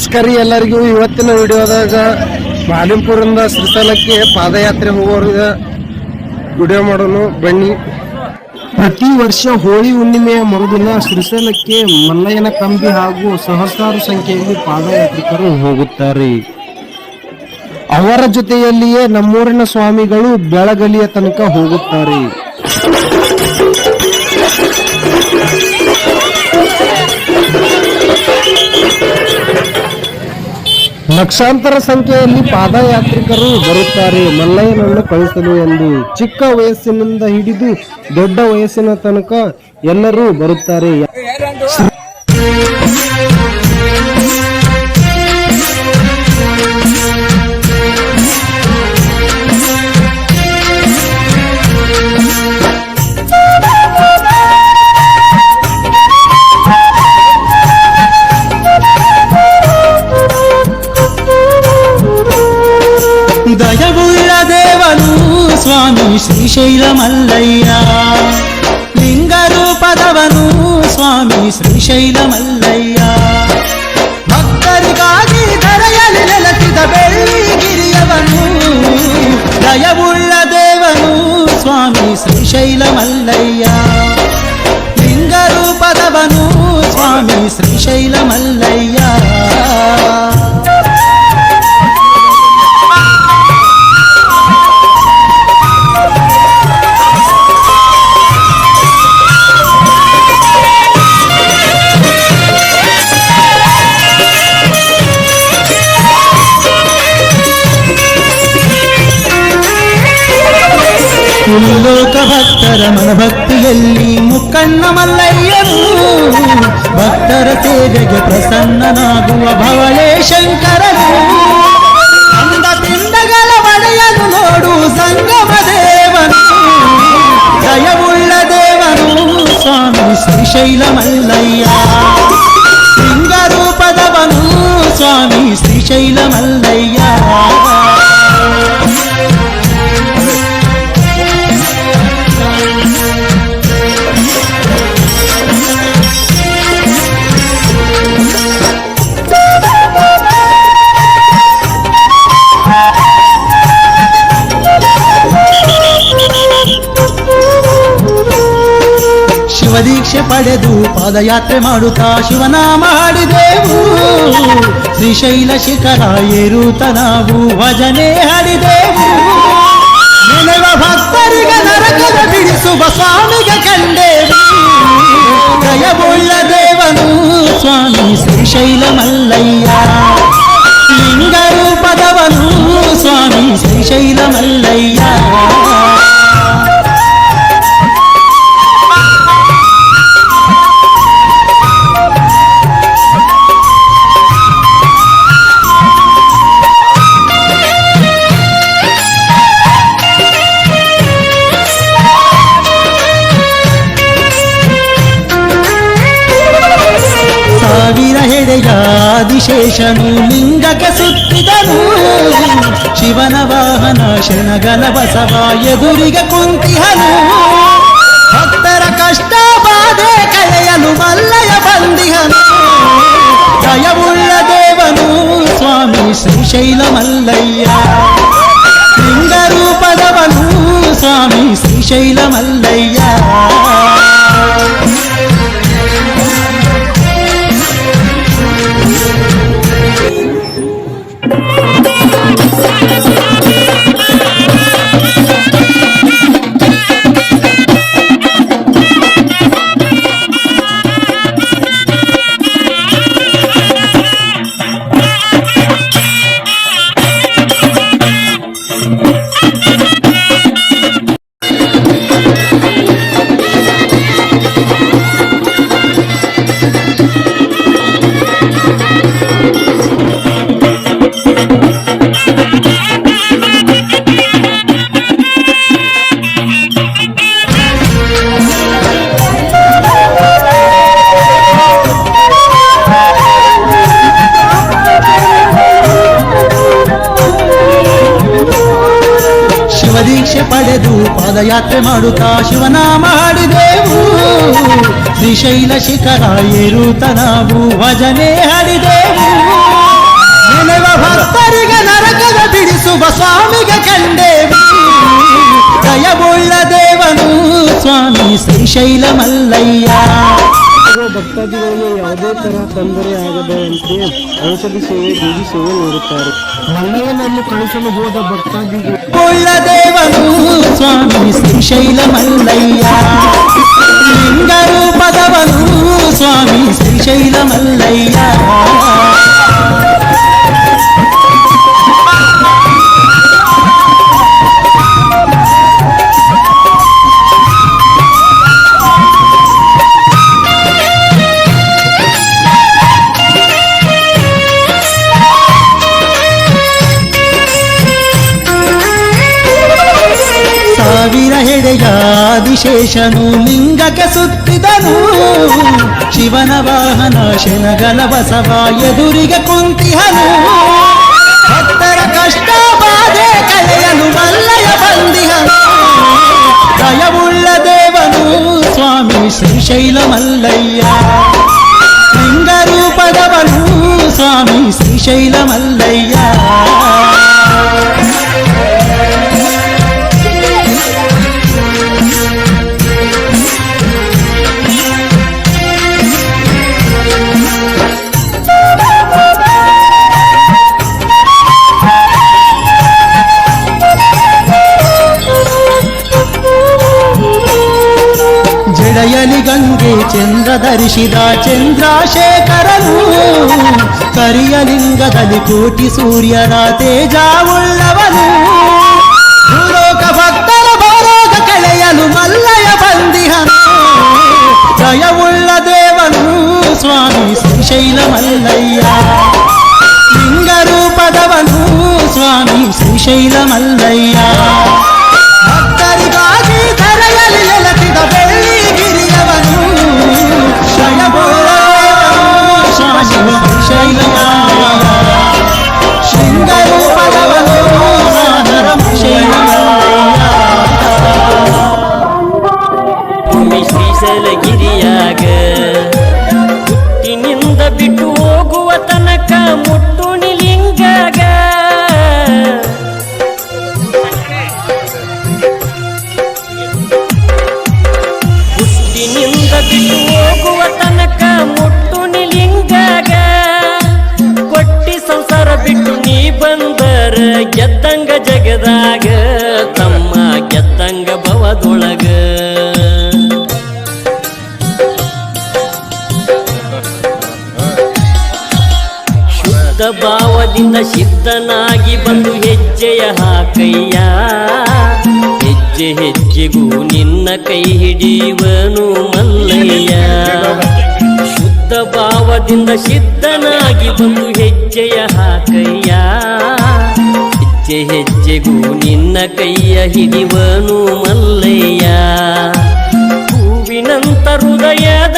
ನಮಸ್ಕಾರ ಎಲ್ಲರಿಗೂ. ಇವತ್ತಿನ ವಿಡಿಯೋದಾಗ ಮಾಲಿಂಪುರಿಂದ ಶ್ರೀಶೈಲಕ್ಕೆ ಪಾದಯಾತ್ರೆ ಹೋಗೋರಿಗೆ ವಿಡಿಯೋ ಮಾಡೋನು ಬನ್ನಿ. ಪ್ರತಿ ವರ್ಷ ಹೋಳಿ ಹುಣ್ಣಿಮೆಯ ಮರುದಿನ ಶ್ರೀಶೈಲಕ್ಕೆ ಮಲ್ಲಯ್ಯನ ಕಂಬಿ ಹಾಗೂ ಸಹಸ್ರಾರು ಸಂಖ್ಯೆಯಲ್ಲಿ ಪಾದಯಾತ್ರಿಕರು ಹೋಗುತ್ತಾರೆ. ಅವರ ಜೊತೆಯಲ್ಲಿಯೇ ನಮ್ಮೂರಿನ ಸ್ವಾಮಿಗಳು ಬೆಳಗಲಿಯ ತನಕ ಹೋಗುತ್ತಾರೆ. ಲಕ್ಷಾಂತರ ಸಂಖ್ಯೆಯಲ್ಲಿ ಪಾದಯಾತ್ರಿಕರು ಬರುತ್ತಾರೆ. ಮಲ್ಲಯ್ಯನನ್ನು ಕಳಿಸಲು ಎಂದು ಚಿಕ್ಕ ವಯಸ್ಸಿನಿಂದ ಹಿಡಿದು ದೊಡ್ಡ ವಯಸ್ಸಿನ ತನಕ ಎಲ್ಲರೂ ಬರುತ್ತಾರೆ. ಶ್ರೀಶೈಲ ಮಲ್ಲಯ್ಯ ಲಿಂಗರೂಪದವನು ಸ್ವಾಮಿ ಶ್ರೀಶೈಲ ಮಲ್ಲಯ್ಯ ಭಕ್ತರಿಗಾಗಿ ಧರೆಯಲ್ಲಿ ನೆಲೆಸಿದ ಬೆಳ್ಳಿಗಿರಿಯವನು ದಯವುಳ್ಳ ದೇವನು ಸ್ವಾಮಿ ಶ್ರೀಶೈಲ ಮಲ್ಲಯ್ಯ ಲಿಂಗರೂಪದವನು ಸ್ವಾಮಿ ಶ್ರೀಶೈಲ ಲೋಕ ಭಕ್ತರ ಮನಭಕ್ತಿಯಲ್ಲಿ ಮುಕ್ಕಣ್ಣ ಮಲ್ಲಯ್ಯನು ಭಕ್ತರ ಸೇವೆಗೆ ಪ್ರಸನ್ನನಾಗುವ ಭವಳೇ ಶಂಕರನು ಅಂದ ಪಿಂಡಗಳ ಒಡೆಯನು ನೋಡು ಸಂಗಮ ದೇವನು ದಯವುಳ್ಳ ದೇವನು ಸ್ವಾಮಿ ಶ್ರೀಶೈಲ ಮಲ್ಲಯ್ಯ ಲಿಂಗರೂಪದವನು ಸ್ವಾಮಿ ಶ್ರೀಶೈಲ ಮಲ್ಲಯ್ಯ ಶಿವದೀಕ್ಷೆ ಪಡೆದು ಪಾದಯಾತ್ರೆ ಮಾಡುತ್ತಾ ಶಿವನಾಮ ಹಾಡಿದೆವು ಶ್ರೀಶೈಲ ಶಿಖರ ಏರುತ್ತ ನಾವು ಭಜನೆ ಹಾಡಿದೆವು ನೆನೆವ ಭಕ್ತರಿಗೆ ನರಕದ ಬಿಡಿಸುವ ಸ್ವಾಮಿಗೆ ಆದಿಶೇಷನು ಲಿಂಗಕ್ಕೆ ಸುತ್ತಿದನು ಶಿವನ ವಾಹನ ಶರಣಗಲ ಬಸವ ಎದುರಿಗೆ ಕುಂತಿಹನು ಭಕ್ತರ ಕಷ್ಟ ಬಾಧೆ ಕಳೆಯಲು ಮಲ್ಲಯ ಬಂದಿಹನು ದಯವುಳ್ಳ ದೇವನು ಸ್ವಾಮಿ ಶ್ರೀಶೈಲ ಮಲ್ಲಯ್ಯ ಲಿಂಗರೂಪದವನು ಸ್ವಾಮಿ ಶ್ರೀಶೈಲ ಶಿವದೀಕ್ಷೆ ಪಡೆದು ಪಾದಯಾತ್ರೆ ಮಾಡುತ್ತಾ ಶಿವನಾಮ ಹಾಡಿದೆವು ಶ್ರೀಶೈಲ ಶಿಖರ ಏರುತ್ತ ನಾವು ಭಜನೆ ಹಾಡಿದೆವು ಭಕ್ತರಿಗೆ ನರಕದ ಬಿಡಿಸುವ ಸ್ವಾಮಿಗೆ ಕಂಡೇವಿ ದಯವುಳ್ಳ ದೇವನು ಸ್ವಾಮಿ ಶ್ರೀಶೈಲ ಮಲ್ಲಯ್ಯ ಇರುವ ಭಕ್ತಾದಿಗಳಿಗೆ ಯಾವುದೇ ತರಹ ತೊಂದರೆ ಆಗದಂತೆ ಔಷಧಿ ಸೇವೆ ಬೀದಿ ಸೇವೆ ನೀಡುತ್ತಾರೆ. ಮಲ್ಲಯ್ಯನನ್ನು ಕಳಿಸಲು ಹೋದ ಭಕ್ತಾದಿಗಳು ಆದಿಶೇಷನು ಲಿಂಗಕ್ಕೆ ಸುತ್ತಿದನು ಶಿವನ ವಾಹನ ಶನಗಲ ಬಸವ ಎದುರಿಗೆ ಕುಂತಿಹನು ಭಕ್ತರ ಕಷ್ಟ ಬಾಧೆ ಕಳೆಯಲು ಮಲ್ಲಯ ಬಂದಿಹನು ದಯವುಳ್ಳ ದೇವನು ಸ್ವಾಮಿ ಶ್ರೀಶೈಲ ಮಲ್ಲಯ್ಯ ಲಿಂಗರೂಪದವನು ಸ್ವಾಮಿ ಶ್ರೀಶೈಲ ಮಲ್ಲಯ್ಯ ಚಂದ್ರ ಧರಿಸಿದ ಚಂದ್ರಶೇಖರನು ಕರಿಯಲಿಂಗದಲ್ಲಿ ಕೋಟಿ ಸೂರ್ಯನ ತೇಜವುಳ್ಳವನು ಭೂಲೋಕ ಭಕ್ತರ ಭಾರೋಗ ಕಳೆಯಲು ಮಲ್ಲಯ ಬಂದಿಹನು ಜಯವುಳ್ಳ ದೇವನು ಸ್ವಾಮಿ ಶ್ರೀಶೈಲ ಮಲ್ಲಯ್ಯ ಲಿಂಗರೂಪದವನು ಸ್ವಾಮಿ ಶ್ರೀಶೈಲ ಮಲ್ಲಯ್ಯ ಹೋಗುವ ತನಕ ಮುಟ್ಟು ಬಿಟ್ಟು ಬಂದರ ಜಗದಾಗ, ತಮ್ಮ ಭವದೊಳಗ. ಭಾವದಿಂದ ಸಿದ್ಧನಾಗಿ ಬಂದು ಹೆಜ್ಜೆಯ ಹಾಕಯ್ಯ. ಹೆಜ್ಜೆ ಹೆಜ್ಜೆಗೂ ನಿನ್ನ ಕೈ ಹಿಡಿಯುವನು ಶುದ್ಧ ಭಾವದಿಂದ ಸಿದ್ಧನಾಗಿ ಬಂದು ಹೆಜ್ಜೆಯ ಹಾಕಯ್ಯ. ಹೆಜ್ಜೆ ಹೆಜ್ಜೆಗೂ ನಿನ್ನ ಕೈಯ ಹಿಡಿವನು ಮಲ್ಲಯ್ಯ. ಹೂವಿನಂತ ಹೃದಯದ